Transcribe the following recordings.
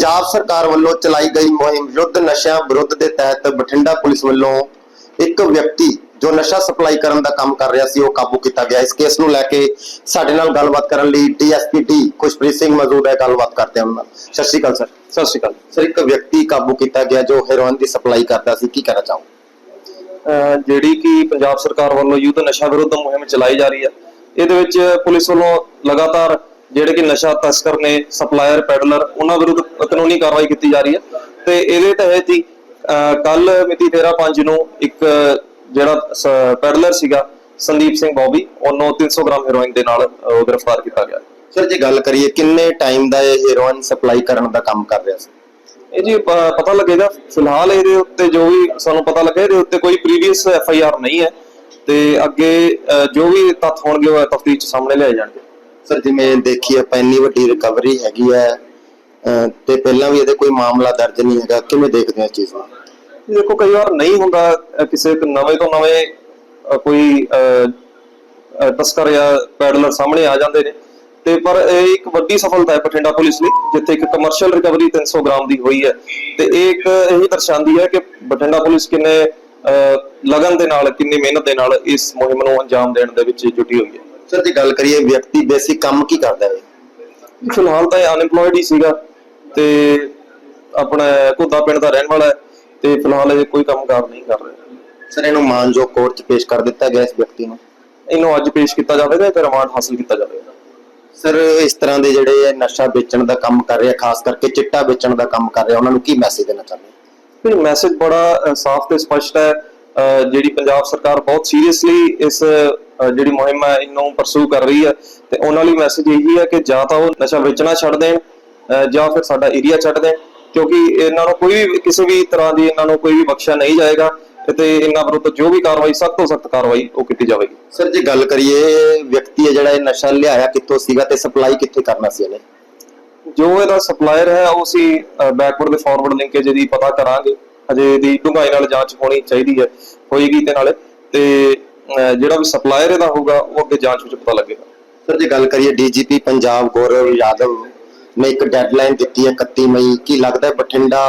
ਪੰਜਾਬ ਸਰਕਾਰ ਵੱਲੋਂ ਚਲਾਈ ਗਈ ਮੁਹਿੰਮ ਯੁੱਧ ਨਸ਼ਿਆਂ ਵਿਰੁੱਧ ਦੇ ਤਹਿਤ ਬਠਿੰਡਾ ਪੁਲਿਸ ਵੱਲੋਂ ਇੱਕ ਵਿਅਕਤੀ ਜੋ ਨਸ਼ਾ ਸਪਲਾਈ ਕਰਨ ਦਾ ਕੰਮ ਕਰ ਰਿਹਾ ਸੀ ਉਹ ਕਾਬੂ ਕੀਤਾ ਗਿਆ। ਇਸ ਕੇਸ ਨੂੰ ਲੈ ਕੇ ਸਾਡੇ ਨਾਲ ਗੱਲਬਾਤ ਕਰਨ ਲਈ ਡੀਐਸਪੀ ਟੀ ਖੁਸ਼ਪ੍ਰੀਤ ਸਿੰਘ ਮੌਜੂਦ ਹੈ। ਗੱਲਬਾਤ ਕਰਦੇ ਹਾਂ ਉਹਨਾਂ ਨਾਲ। ਸਤਿ ਸ਼੍ਰੀ ਅਕਾਲ ਸਰ। ਸਤਿ ਸ਼੍ਰੀ ਅਕਾਲ। ਸਰ ਇੱਕ ਵਿਅਕਤੀ ਕਾਬੂ ਕੀਤਾ ਗਿਆ ਜੋ ਹੈਰੋਇਨ ਦੀ ਸਪਲਾਈ ਕਰਦਾ ਸੀ। ਕੀ ਕਹਿਣਾ ਚਾਹੋ ਜਿਹੜੀ ਕਿ ਪੰਜਾਬ ਸਰਕਾਰ ਵੱਲੋਂ ਯੁੱਧ ਨਸ਼ਾ ਵਿਰੁੱਧ ਮੁਹਿੰਮ ਚਲਾਈ ਜਾ ਰਹੀ ਹੈ। ਇਹਦੇ ਵਿੱਚ ਪੁਲਿਸ ਵੱਲੋਂ ਲਗਾਤਾਰ ਜਿਹੜੇ ਕਿ ਨਸ਼ਾ ਤਸਕਰ ਨੇ ਸਪਲਾਇਰ ਪੈਡਲਰ ਉਹਨਾਂ ਵਿਰੁੱਧ ਕਾਨੂੰਨੀ ਕਾਰਵਾਈ ਕੀਤੀ ਜਾ ਰਹੀ ਹੈ। ਤੇ ਇਹਦੇ ਤਹਿਤ ਹੀ ਕੱਲ ਮਿਤੀ 13/5 ਨੂੰ ਇੱਕ ਜਿਹੜਾ ਪੈਡਲਰ ਸੀਗਾ ਸੰਦੀਪ ਸਿੰਘ ਬੌਬੀ ਉਹਨੂੰ 300 ਗ੍ਰਾਮ ਹੈਰੋਇਨ ਦੇ ਨਾਲ ਗ੍ਰਿਫਤਾਰ ਕੀਤਾ ਗਿਆ। ਸਰ ਜੇ ਗੱਲ ਕਰੀਏ ਕਿੰਨੇ ਟਾਈਮ ਦਾ ਇਹ ਹੈਰੋਇਨ ਸਪਲਾਈ ਕਰਨ ਦਾ ਕੰਮ ਕਰ ਰਿਹਾ ਸੀ? ਇਹ ਜੀ ਪਤਾ ਲੱਗੇਗਾ। ਫਿਲਹਾਲ ਇਹਦੇ ਉੱਤੇ ਜੋ ਵੀ ਸਾਨੂੰ ਪਤਾ ਲੱਗਾ ਇਹਦੇ ਉੱਤੇ ਕੋਈ ਪ੍ਰੀਵੀਅਸ ਐਫ ਆਈ ਆਰ ਨਹੀਂ ਹੈ। ਤੇ ਅੱਗੇ ਜੋ ਵੀ ਤੱਥ ਹੋਣਗੇ ਉਹ ਤਫਤੀਸ਼ ਸਾਹਮਣੇ ਲਿਆਏ ਜਾਣਗੇ। ਸਰ, ਜਿਵੇਂ ਦੇਖੀਏ ਆਪਾਂ ਇੰਨੀ ਵੱਡੀ ਰਿਕਵਰੀ ਹੈਗੀ ਹੈ ਤੇ ਪਹਿਲਾਂ ਵੀ ਇਹਦੇ ਕੋਈ ਮਾਮਲਾ ਦਰਜ ਨਹੀਂ ਹੈਗਾ, ਕਿਵੇਂ ਦੇਖਦੇ ਹੋ ਇਸ ਚੀਜ਼ ਨੂੰ? ਦੇਖੋ, ਕਈ ਵਾਰ ਨਹੀਂ ਹੁੰਦਾ ਕਿਸੇ ਨਵੇਂ ਤੋਂ ਨਵੇਂ ਕੋਈ ਤਸਕਰ ਜਾਂ ਪੈਡਲਰ ਸਾਹਮਣੇ ਆ ਜਾਂਦੇ ਨੇ। ਤੇ ਪਰ ਇਹ ਇੱਕ ਵੱਡੀ ਸਫਲਤਾ ਹੈ ਬਠਿੰਡਾ ਪੁਲਿਸ ਲਈ ਜਿੱਥੇ ਇੱਕ ਕਮਰਸ਼ੀਅਲ ਰਿਕਵਰੀ 300 ਗ੍ਰਾਮ ਦੀ ਹੋਈ ਹੈ। ਤੇ ਇਹ ਇੱਕ ਇਹੀ ਦਰਸਾਉਂਦੀ ਹੈ ਕਿ ਬਠਿੰਡਾ ਪੁਲਿਸ ਕਿੰਨੇ ਲਗਨ ਦੇ ਨਾਲ, ਕਿੰਨੀ ਮਿਹਨਤ ਦੇ ਨਾਲ ਇਸ ਮੁਹਿੰਮ ਨੂੰ ਅੰਜਾਮ ਦੇਣ ਦੇ ਵਿੱਚ ਜੁਟੀ ਹੋਈ ਹੈ। ਸਰ ਜੇ ਗੱਲ ਕਰੀਏ ਵਿਅਕਤੀ ਬੇਸਿਕ ਕੰਮ ਕੀ ਕਰਦਾ ਹੈ? ਫਿਲਹਾਲ ਤਾਂ ਇਹ ਅਨਇੰਪਲੋਇਡ ਹੀ ਸੀਗਾ ਤੇ ਆਪਣਾ ਘੁੱਦਾ ਪਿੰਡ ਦਾ ਰਹਿਣ ਵਾਲਾ ਹੈ ਤੇ ਫਿਲਹਾਲ ਇਹ ਕੋਈ ਕੰਮਕਾਰ ਨਹੀਂ ਕਰ ਰਿਹਾ। ਸਰ ਇਹਨੂੰ ਮਾਨਜੋ ਕੋਰਟ 'ਚ ਪੇਸ਼ ਕਰ ਦਿੱਤਾ ਗਿਆ ਇਸ ਵਿਅਕਤੀ ਨੂੰ? ਇਹਨੂੰ ਅੱਜ ਪੇਸ਼ ਕੀਤਾ ਜਾਵੇਗਾ ਤੇ ਰਿਮਾਂਡ ਹਾਸਲ ਕੀਤਾ ਜਾਵੇਗਾ। ਸਰ ਇਸ ਤਰ੍ਹਾਂ ਦੇ ਜਿਹੜੇ ਨਸ਼ਾ ਵੇਚਣ ਦਾ ਕੰਮ ਕਰ ਰਿਹਾ ਖਾਸ ਕਰਕੇ ਚਿੱਟਾ ਵੇਚਣ ਦਾ ਕੰਮ ਕਰ ਰਿਹਾ ਉਹਨਾਂ ਨੂੰ ਕੀ ਮੈਸੇਜ ਦੇਣਾ ਚਾਹੁੰਦੇ ਹੋ? ਇਹ ਮੈਸੇਜ ਬੜਾ ਸਾਫ਼ ਤੇ ਸਪਸ਼ਟ ਹੈ। ਜਿਹੜੀ ਪੰਜਾਬ ਸਰਕਾਰ ਬਹੁਤ ਸੀਰੀਅਸਲੀ ਇਸ ਜਿਹੜੀ ਮੁਹਿੰਮ ਹੈ ਇਹਨੂੰ ਪਰਸੂ ਕਰ ਰਹੀ ਹੈ। ਤੇ ਉਹਨਾਂ ਲਈ ਮੈਸੇਜ ਇਹੀ ਹੈ ਕਿ ਜਾਂ ਤਾਂ ਉਹ ਨਸ਼ਾ ਵੇਚਣਾ ਛੱਡ ਦੇਣ ਜਾਂ ਫਿਰ ਸਾਡਾ ਏਰੀਆ ਛੱਡ ਦੇਣ ਕਿਉਂਕਿ ਇਹਨਾਂ ਨੂੰ ਕੋਈ ਵੀ ਕਿਸੇ ਵੀ ਤਰ੍ਹਾਂ ਦੀ ਇਹਨਾਂ ਨੂੰ ਕੋਈ ਵੀ ਬਖਸ਼ਿਆ ਨਹੀਂ ਜਾਏਗਾ ਤੇ ਇਹਨਾਂ ਵਿਰੁੱਧ ਜੋ ਵੀ ਕਾਰਵਾਈ ਸਖਤ ਤੋਂ ਸਖਤ ਕਾਰਵਾਈ ਉਹ ਕੀਤੀ ਜਾਵੇਗੀ। ਸਰ ਜੇ ਗੱਲ ਕਰੀਏ ਵਿਅਕਤੀ ਹੈ ਜਿਹੜਾ ਇਹ ਨਸ਼ਾ ਲਿਆਇਆ ਕਿੱਥੋਂ ਸੀਗਾ ਤੇ ਸਪਲਾਈ ਕਿੱਥੇ ਕਰਨਾ ਸੀ ਇਹਨੇ? ਜੋ ਇਹਦਾ ਸਪਲਾਇਰ ਹੈ ਉਹ ਅਸੀਂ ਬੈਕਵਰਡ ਤੇ ਫਾਰਵਰਡ ਲਿੰਕੇਜ ਦੀ ਪਤਾ ਕਰਾਂਗੇ। ਅਜੇ ਇਹਦੀ ਡੂੰਘਾਈ ਨਾਲ ਜਾਂਚ ਹੋਣੀ ਚਾਹੀਦੀ ਹੈ ਹੋਏਗੀ ਤੇ ਨਾਲੇ। ਤੇ ਜਿਹੜਾ ਵੀ ਸਪਲਾਇਰ ਇਹਦਾ ਹੋਊਗਾ ਉਹ ਅੱਗੇ ਜਾਂਚ ਵਿੱਚ ਪਤਾ ਲੱਗੇਗਾ। ਸਰ ਜੇ ਗੱਲ ਕਰੀਏ ਡੀਜੀਪੀ ਪੰਜਾਬ ਗੌਰਵ ਯਾਦਵ ਨੇ ਇੱਕ ਡੈਡਲਾਈਨ ਦਿੱਤੀ ਹੈ 31 ਮਈ। ਕੀ ਲੱਗਦਾ ਹੈ ਬਠਿੰਡਾ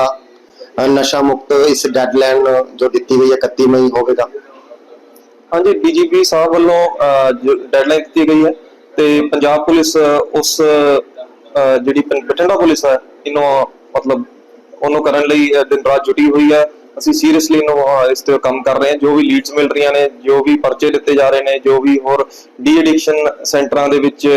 ਨਸ਼ਾ ਮੁਕਤ ਇਸ ਡੈਡਲਾਈਨ ਜੋ ਦਿੱਤੀ ਗਈ ਹੈ 31 ਮਈ ਹੋਵੇਗਾ? ਹਾਂਜੀ ਡੀਜੀਪੀ ਸਾਹਿਬ ਵੱਲੋਂ ਡੈਡਲਾਈਨ ਦਿੱਤੀ ਗਈ ਹੈ ਤੇ ਪੰਜਾਬ ਪੁਲਿਸ ਉਸ ਜਿਹੜੀ ਬਠਿੰਡਾ ਪੁਲਿਸ ਹੈ ਇਹਨੂੰ ਮਤਲਬ ਉਹਨੂੰ ਕਰਨ ਲਈ ਦਿਨ ਰਾਤ ਜੁਟੀ ਹੋਈ ਹੈ। ਅਸੀਂ ਸੀਰੀਅਸਲੀ ਇਹਨੂੰ ਇਸ ਤੇ ਕੰਮ ਕਰ ਰਹੇ ਹਾਂ। ਜੋ ਵੀ ਲੀਡਸ ਮਿਲ ਰਹੀਆਂ ਨੇ, ਜੋ ਵੀ ਪਰਚੇ ਦਿੱਤੇ ਜਾ ਰਹੇ ਨੇ, ਜੋ ਵੀ ਹੋਰ ਡੀ ਐਡਿਕਸ਼ਨ ਸੈਂਟਰਾਂ ਦੇ ਵਿੱਚ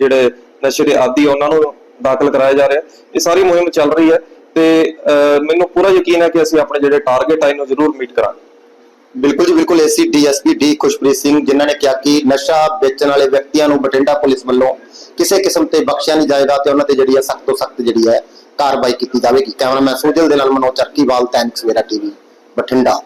ਜਿਹੜੇ ਨਸ਼ੇ ਦੇ ਆਦੀ ਉਹਨਾਂ ਨੂੰ ਦਾਖਲ ਕਰਾਇਆ ਜਾ ਰਿਹਾ। ਇਹ ਸਾਰੀ ਮੁਹਿੰਮ ਚੱਲ ਰਹੀ ਹੈ ਤੇ ਮੈਨੂੰ ਪੂਰਾ ਯਕੀਨ ਹੈ ਕਿ ਅਸੀਂ ਆਪਣੇ ਜਿਹੜੇ ਟਾਰਗੇਟ ਆ, ਇਹਨੂੰ ਜ਼ਰੂਰ ਮੀਟ ਕਰਾਂਗੇ। ਬਿਲਕੁਲ ਜੀ, ਬਿਲਕੁਲ। AC DSP D Khushpreet Singh, ਜਿਨ੍ਹਾਂ ਨੇ ਕਿਹਾ ਕਿ ਨਸ਼ਾ ਵੇਚਣ ਵਾਲੇ ਵਿਅਕਤੀਆਂ ਨੂੰ ਬਠਿੰਡਾ ਪੁਲਿਸ ਵੱਲੋਂ ਕਿਸੇ ਕਿਸਮ ਤੇ ਬਖਸ਼ਿਆ ਨਹੀਂ ਜਾਏਗਾ ਤੇ ਉਹਨਾਂ ਤੇ ਜਿਹੜੀ ਹੈ ਸਖਤ ਤੋਂ ਸਖਤ ਜਿਹੜੀ ਹੈ ਕਾਰਵਾਈ ਕੀਤੀ ਜਾਵੇਗੀ। ਕੈਮਰਾਮੈਨ ਸੁਜਲ ਦੇ ਨਾਲ ਮਨੋਜ ਚਰਕੀਵਾਲ ਟੈਨਕਸ ਵੇਰਾ ਟੀਵੀ ਬਠਿੰਡਾ।